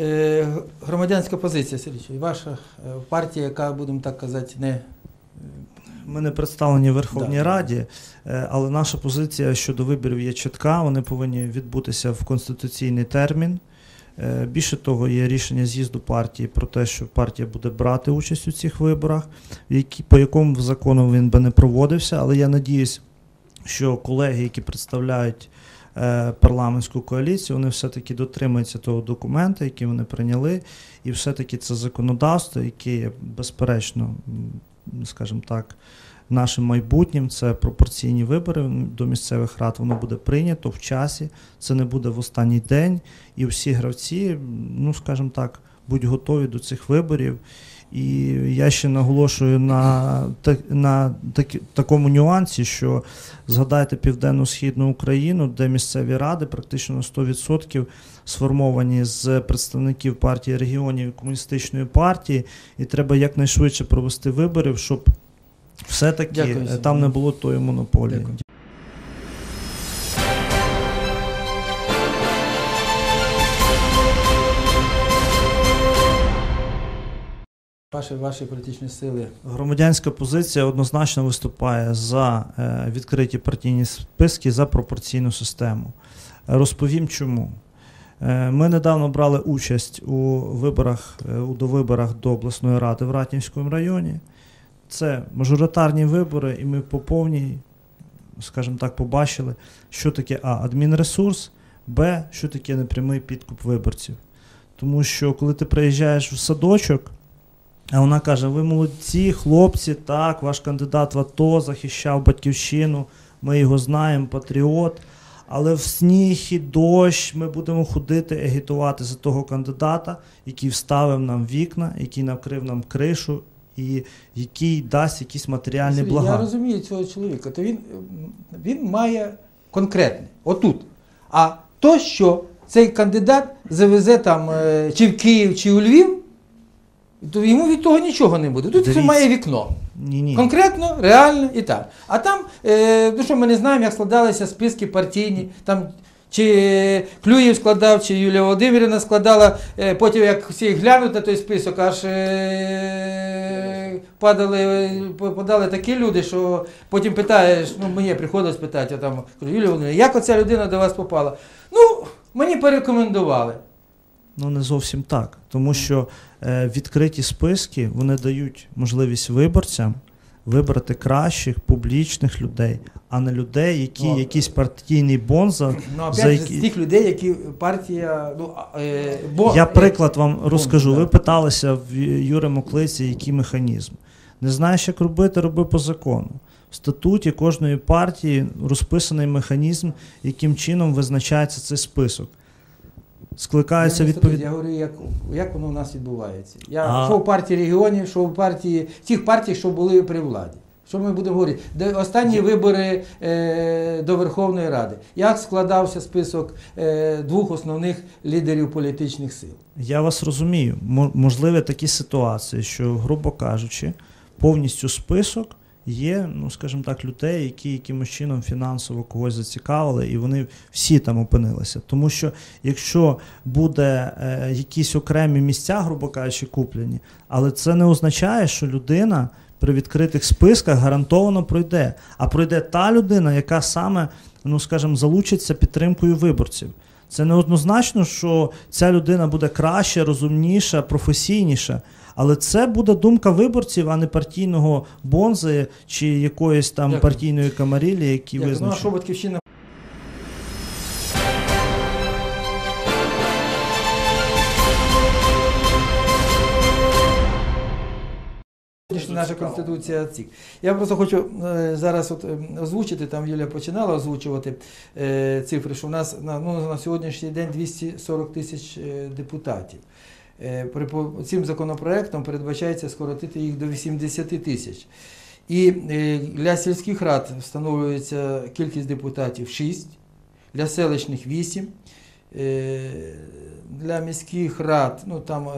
Е, Громадянська позиція, Сергій, ваша е, партія, яка, будемо так казати, не Ми не представлені в Верховній Да. Раді, е, але наша позиція щодо виборів є чітка. Вони повинні відбутися в конституційний термін. Більше того, є рішення з'їзду партії про те, що партія буде брати участь у цих виборах, які, по якому закону він би не проводився. Але я надіюсь, що колеги, які представляють парламентську коаліцію, вони все-таки дотримуються того документа, який вони прийняли, і все-таки це законодавство, яке є безперечно, скажімо так, нашим майбутнім, це пропорційні вибори до місцевих рад, воно буде прийнято в часі, це не буде в останній день, і всі гравці, ну скажімо так, будуть готові до цих виборів. І я ще наголошую на, так- на такі- такому нюансі, що згадайте південно-східну Україну, де місцеві ради практично на 100% сформовані з представників партії регіонів і комуністичної партії, і треба якнайшвидше провести виборів, щоб все-таки Дякую, е, там не було тої монополії. Дякую. Ваші, ваші політичні сили. Громадянська позиція однозначно виступає за е, відкриті партійні списки за пропорційну систему. Розповім чому. Е, Ми недавно брали участь у виборах е, у довиборах до обласної ради в Ратнівському районі. Це мажоритарні вибори, і ми по повній, скажімо так, побачили, що таке А. Адмінресурс, Б. Що таке непрямий підкуп виборців. Тому що коли ти приїжджаєш в садочок, а вона каже: ви молодці, хлопці, так, ваш кандидат в АТО захищав батьківщину, ми його знаємо, патріот. Але в сніг і дощ ми будемо ходити, агітувати за того кандидата, який вставив нам вікна, який накрив нам кришу і який дасть якісь матеріальні Сергій, блага. Я розумію цього чоловіка, то він, він має конкретне, отут. А то, що цей кандидат завезе там е, чи в Київ, чи у Львів, то йому від того нічого не буде. Тут Дивіться. має вікно. Ні, ні. Конкретно, реально і так. А там, е, ну що ми не знаємо, як складалися списки партійні, там чи Клюєв складав, чи Юлія Володимирівна складала, е, потім як всі глянуть на той список, аж е, падали, подали такі люди, що потім питаєш, ну мені приходилось питати, я там, кажу, Юлія Володимирівна, як оця людина до вас попала? Ну, мені порекомендували. Ну, не зовсім так. Тому що е, відкриті списки вони дають можливість виборцям вибрати кращих публічних людей, а не людей, які Ну, якийсь партійний бонза. Ну, опять за же, які... з тих людей, які партія, ну, е, бо, Я приклад вам розкажу. да. Ви питалися в Юри Моклиці, який механізм. Не знаєш, як робити, роби по закону. В статуті кожної партії розписаний механізм, яким чином визначається цей список. Скликаються Я не відповідь. Я говорю, як, як воно у нас відбувається. Я А- що в партії регіонів, що в партії, тих партій, що були при владі. Що ми будемо говорити? Де останні вибори е, до Верховної Ради. Як складався список е, двох основних лідерів політичних сил? Я вас розумію. Можливі такі ситуації, що, грубо кажучи, повністю список є, ну скажімо так, людей, які якимось чином фінансово когось зацікавили, і вони всі там опинилися. Тому що якщо буде е, якісь окремі місця, грубо кажучи, куплені, але це не означає, що людина при відкритих списках гарантовано пройде. А пройде та людина, яка саме, ну скажімо, залучиться підтримкою виборців. Це не однозначно, що ця людина буде краще, розумніша, професійніша. Але це буде думка виборців, а не партійного бонзи чи якоїсь там Дякую. партійної камарілі, які ну, що визначені. батьківщина? Наша конституція ЦІК. Я просто хочу е, зараз от, е, озвучити, там Юлія починала озвучувати е, цифри, що в нас на, ну, на сьогоднішній день 240 тисяч е, депутатів. Е, цим законопроектом передбачається скоротити їх до 80 тисяч. І е, для сільських рад встановлюється кількість депутатів 6, для селищних 8, е, для міських рад, ну там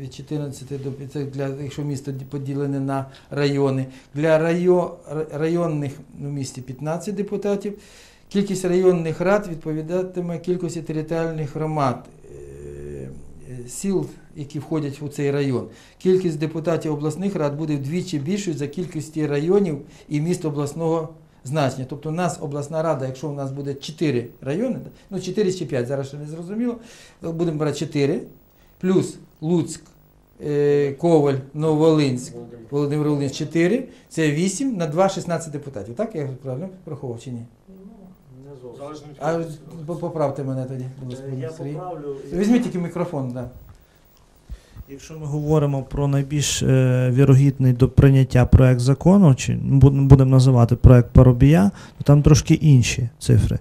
від 14 до 5, для, якщо місто поділене на райони, для райо, районних ну, в місті 15 депутатів, кількість районних рад відповідатиме кількості територіальних громад. Сіл, які входять у цей район, кількість депутатів обласних рад буде вдвічі більшою за кількості районів і міст обласного значення. Тобто у нас обласна рада, якщо у нас буде 4 райони, ну 4 чи 5, зараз ще не зрозуміло, будемо брати 4, плюс Луцьк, е, Коваль, Нововолинськ, Володимир Володимирович 4, це 8 на 2 16 депутатів. Так я правильно порахував чи ні? Залежно від А поправте мене тоді, Я Сергій. поправлю. Візьміть тільки мікрофон, да. Якщо ми говоримо про найбільш е, вірогідний до прийняття проект закону, чи будемо називати проект Парубія, то там трошки інші цифри.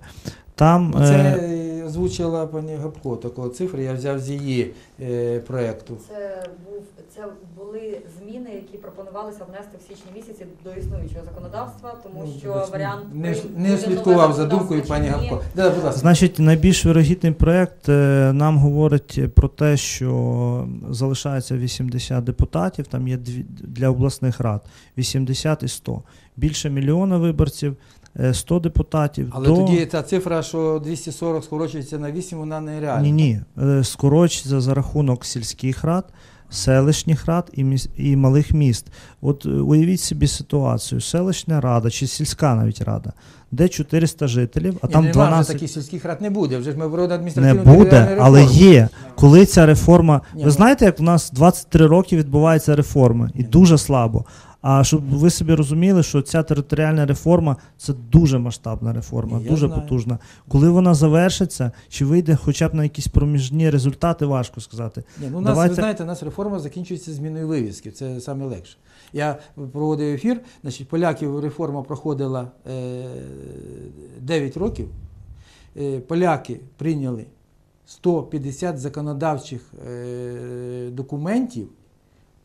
Там е, е, озвучила пані Гапко такого цифри, я взяв з її е, проекту. Це був це були зміни, які пропонувалися внести в січні місяці до існуючого законодавства, тому Ну, що бач, варіант не, не слідкував за думкою пані ні. Да, будь ласка. Значить, найбільш вірогідний проект е, нам говорить про те, що залишається 80 депутатів, там є дві, для обласних рад 80 і 100. Більше мільйона виборців, 100 депутатів. Але до... тоді та цифра, що 240 скорочується на 8, вона нереальна. Ні, ні. Е, Скорочиться за рахунок сільських рад, селищних рад і, міс... і малих міст. От е, уявіть собі ситуацію: селищна рада чи сільська навіть рада, де 400 жителів, а Ні, там 12 вже таких сільських рад не буде. Вже ж ми проводимо не буде, але є. Коли ця реформа. Ні, Ви ну- знаєте, як в нас 23 роки відбуваються реформи, і Ні. дуже слабо. А щоб ви собі розуміли, що ця територіальна реформа це дуже масштабна реформа, я дуже знаю. потужна. Коли вона завершиться, чи вийде хоча б на якісь проміжні результати, важко сказати. Ні, ну, у нас, Давайте- ви знаєте, у нас реформа закінчується зміною вивіски. Це саме легше. Я проводив ефір, значить, поляків реформа проходила е, 9 років. Е, поляки прийняли 150 законодавчих е, документів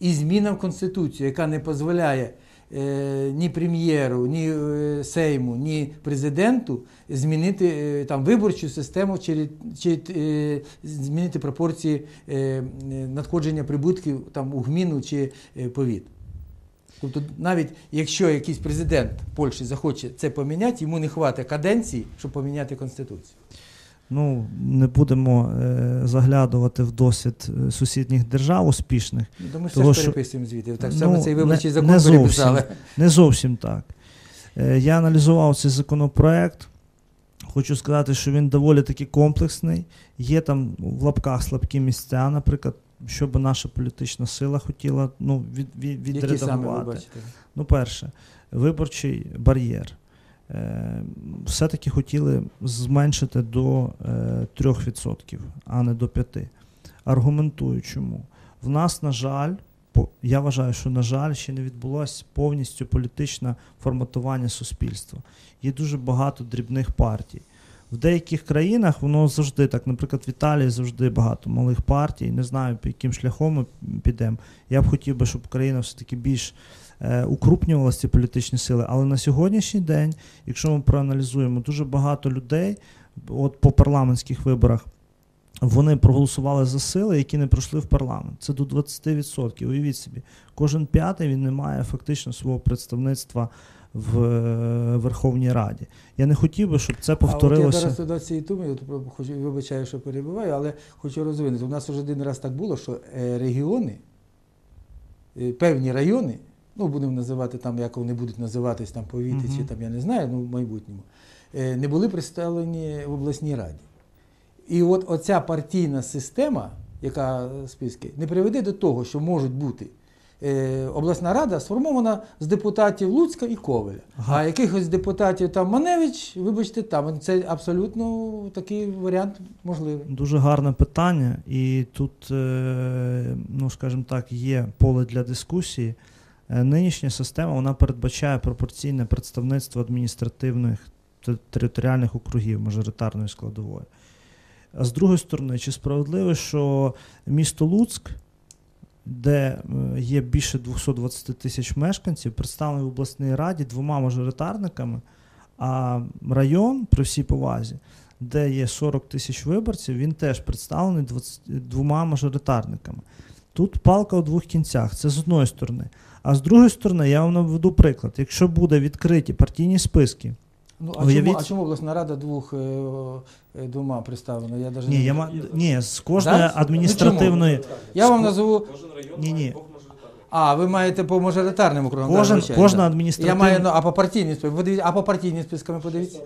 і зміна в Конституцію, яка не дозволяє е, ні прем'єру, ні е, Сейму, ні президенту змінити е, там виборчу систему чи, чи змінити пропорції надходження прибутків там у гміну чи повіт. Тобто, навіть якщо якийсь президент Польщі захоче це поміняти, йому не хватить каденції, щоб поміняти конституцію. Ну, не будемо е, заглядувати в досвід е, сусідніх держав успішних. Ну, то ми все Того, ж що- переписуємо звідти. Так Ну, цей виборчий не- закон не зовсім. Не зовсім так. Е, Я аналізував цей законопроект. Хочу сказати, що він доволі таки комплексний. Є там в лапках слабкі місця, наприклад, що би наша політична сила хотіла ну, від, від, Які саме ви відредагувати. бачите? Ну, перше, виборчий бар'єр. Е, все-таки хотіли зменшити до е, 3%, а не до 5%. Аргументую чому. В нас, на жаль, я вважаю, що, на жаль, ще не відбулося повністю політичне форматування суспільства. Є дуже багато дрібних партій. В деяких країнах воно завжди так. Наприклад, в Італії завжди багато малих партій. Не знаю, по яким шляхом ми підемо. Я б хотів би, щоб країна все-таки більш е, укрупнювалися ці політичні сили. Але на сьогоднішній день, якщо ми проаналізуємо, дуже багато людей, от по парламентських виборах, вони проголосували за сили, які не пройшли в парламент. Це до 20%. Уявіть собі, кожен п'ятий він не має фактично свого представництва в е, Верховній Раді. Я не хотів би, щоб це А от я зараз туди цієї туми, хочу, вибачаю, що перебиваю, але хочу розвинути. У нас вже один раз так було, що е, регіони, е, певні райони, ну будемо називати там, як вони будуть називатись там повіти, чи там я не знаю, ну в майбутньому, е, не були представлені в обласній раді. І от оця партійна система, яка е, списки, не приведе до того, що можуть бути. е, Обласна рада сформована з депутатів Луцька і Ковеля. Ага. А якихось депутатів там Маневич, вибачте, там це абсолютно такий варіант можливий. Дуже гарне питання, і тут, ну скажімо так, є поле для дискусії. Е, Нинішня система вона передбачає пропорційне представництво адміністративних територіальних округів мажоритарної складової. А з другої сторони, чи справедливо, що місто Луцьк, де е, є більше 220 тисяч мешканців, представлений в обласній раді двома мажоритарниками, а район, при всій повазі, де є 40 тисяч виборців, він теж представлений двома мажоритарниками. Тут палка у двох кінцях, це з одної сторони. А з другої сторони, я вам наведу приклад. Якщо буде відкриті партійні списки Ну, а, Уявіть- чому, а чому обласна рада двох е, е, двома представлена? Я даже Ні, не... я ма... ні, з кожної Да? адміністративної. я вам назову. Кожен район Ні, ні. А, ви маєте по мажоритарним округам. Кожен, звичайно, кожна адміністративна. Я маю, ну, а по партійним спискам, подивіться, а по партійним спискам подивіться.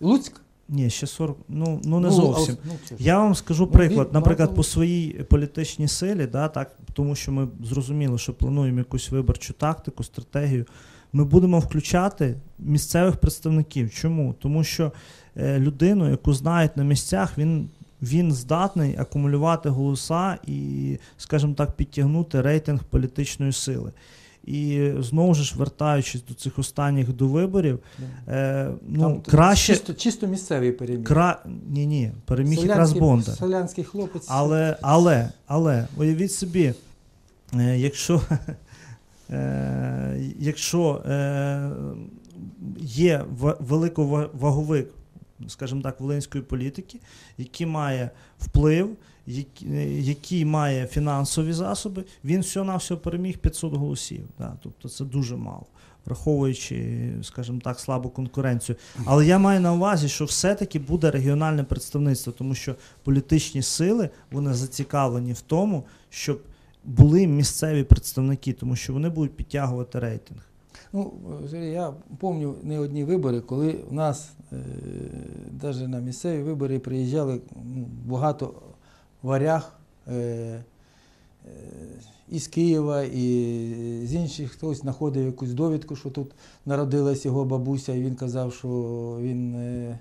Луцьк? Ні, ще 40, ну, ну не Ну, зовсім. ну. Я вам скажу Ну, приклад, наприклад, по своїй політичній силі, да, так, тому що ми зрозуміли, що плануємо якусь виборчу тактику, стратегію. Ми будемо включати місцевих представників. Чому? Тому що е, людину, яку знають на місцях, він, він здатний акумулювати голоса і, скажімо так, підтягнути рейтинг політичної сили. І знову ж вертаючись до цих останніх до виборів, е, ну, Там краще. Чисто, чисто місцевий переміг. Кра... Ні, ні, переміг якраз Бондар. Селянський хлопець. Але, але, але, уявіть собі, е, якщо, е, якщо е, є ва- великоваговик, скажімо так, волинської політики, який має вплив, який, е, має фінансові засоби, він всього-навсього переміг 500 голосів. Да? Тобто це дуже мало. Враховуючи, скажімо так, слабу конкуренцію. Але я маю на увазі, що все-таки буде регіональне представництво, тому що політичні сили вони зацікавлені в тому, щоб були місцеві представники, тому що вони будуть підтягувати рейтинг. Ну, я пам'ятаю не одні вибори, коли у нас е, навіть на місцеві вибори приїжджали ну, багато варяг е, е, із Києва, і з інших хтось знаходив якусь довідку, що тут народилась його бабуся, і він казав, що він е,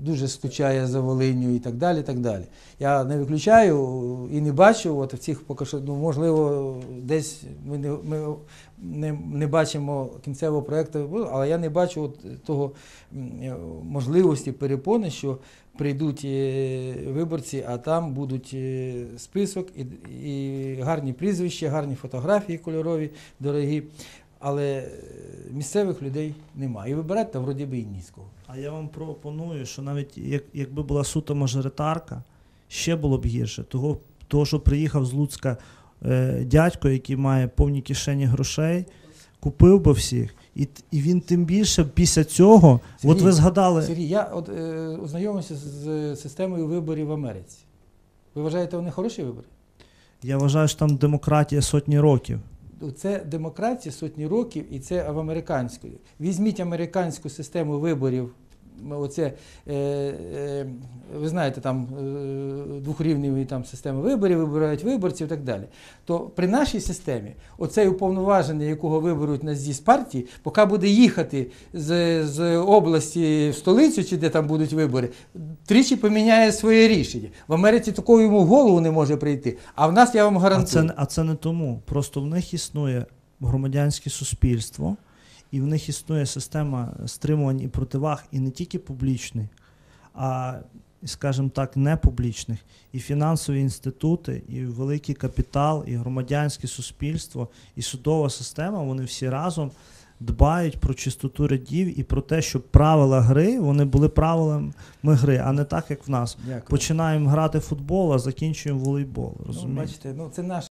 дуже скучає за Волиню і так далі. так далі. Я не виключаю і не бачу, от в цих поки що, ну, можливо, десь ми не, ми не, не бачимо кінцевого проєкту, але я не бачу от того можливості перепони, що прийдуть е, виборці, а там будуть е, список і, і гарні прізвища, гарні фотографії кольорові, дорогі. Але е, місцевих людей немає. І вибирати там вроді би і ні з кого. А я вам пропоную, що навіть як, якби була суто мажоритарка, ще було б гірше. Того, того що приїхав з Луцька е, дядько, який має повні кишені грошей, купив би всіх. І, і він тим більше після цього, Сергій, от ви згадали, Сергій, я от е, ознайомився з, з системою виборів в Америці. Ви вважаєте, вони хороші вибори? я вважаю, що там демократія сотні років. Це демократія сотні років, і це в американської. Візьміть американську систему виборів. Оце, е, е, ви знаєте, там е, двохрівневі там системи виборів, вибирають виборців і так далі. То при нашій системі, оцей уповноважений, якого виберуть на з'їзд партії, поки буде їхати з, з області в столицю, чи де там будуть вибори, тричі поміняє своє рішення. В Америці такого йому в голову не може прийти. А в нас я вам А гарантую. це, а це не тому. Просто в них існує громадянське суспільство, і в них існує система стримувань і противаг, і не тільки публічних, а, скажімо так, непублічних. І фінансові інститути, і великий капітал, і громадянське суспільство, і судова система, вони всі разом дбають про чистоту рядів і про те, щоб правила гри вони були правилами гри, а не так, як в нас. Дякую. Починаємо грати в футбол, а закінчуємо волейбол. Ну, бачите, ну це наш